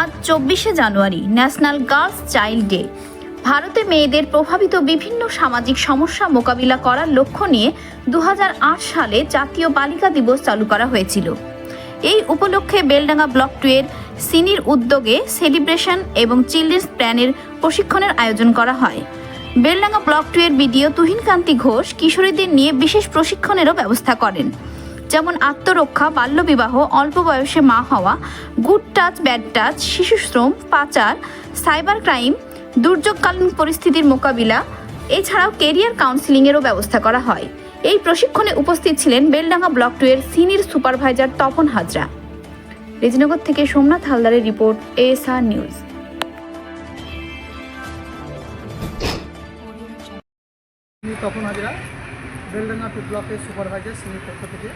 আজ চব্বিশে January national girls child day ভারতে মেয়েদের প্রভাবিত বিভিন্ন সামাজিক সমস্যা মোকাবিলা করার লক্ষ্য নিয়ে দু হাজার আট সালে জাতীয় বালিকা দিবস চালু করা হয়েছিল। এই উপলক্ষে বেলডাঙ্গা ব্লক টু এর সিনির উদ্যোগে সেলিব্রেশন এবং চিলড্রেন্স প্ল্যানের প্রশিক্ষণের আয়োজন করা হয়। বেলডাঙ্গা ব্লক টু এর বিডিও তুহিনকান্তি ঘোষ কিশোরীদের নিয়ে বিশেষ প্রশিক্ষণেরও ব্যবস্থা করেন। যেমন আত্মরক্ষা, বাল্যবিবাহ, অল্প বয়সে মা হওয়া গুড টাচ ব্যাড টাচ শিশু শ্রম, পাচার সাইবার ক্রাইম দুর্যোগকালীন পরিস্থিতির মোকাবিলা, এছাড়াও কেরিয়ার কাউন্সিলিংয়েরও ব্যবস্থা করা হয়। এই প্রশিক্ষণে উপস্থিত ছিলেন বেলডাঙ্গা ব্লক টু এর সিনিয়র সুপারভাইজার তপন হাজরা। রেজিনগর থেকে সোমনাথ হালদারের report ASR news. Tapan Hazra Beldanga two ব্লকের সুপারভাইজার শ্রেণির পক্ষ থেকে।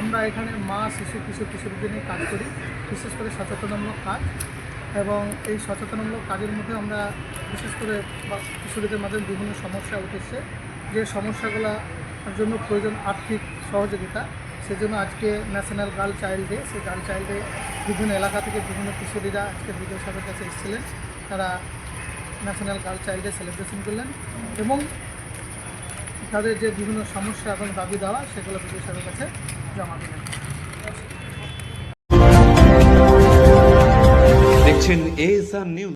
আমরা এখানে মা শিশু কিশোর কিশোরীদের নিয়ে কাজ করি, বিশেষ করে সচেতনমূলক কাজ। এবং এই সচেতনমূলক কাজের মধ্যে আমরা বিশেষ করে কিশোরীদের মাঝে বিভিন্ন সমস্যা উঠেছে। যে সমস্যাগুলোর জন্য প্রয়োজন আর্থিক সহযোগিতা, সেজন্য আজকে ন্যাশনাল গার্ল চাইল্ড ডে, সেই গার্ল চাইল্ড ডে বিভিন্ন এলাকা থেকে বিভিন্ন কিশোরীরা আজকে বিদ্যুৎ সাহেবের কাছে এসেছিলেন। তারা national girl child day celebration করলেন। এবং তাদের যে বিভিন্ন সমস্যা এবং দাবি দেওয়া, সেগুলো ব্রিটিশ কাছে জমা দিলেন দেখছেন এ নিউজ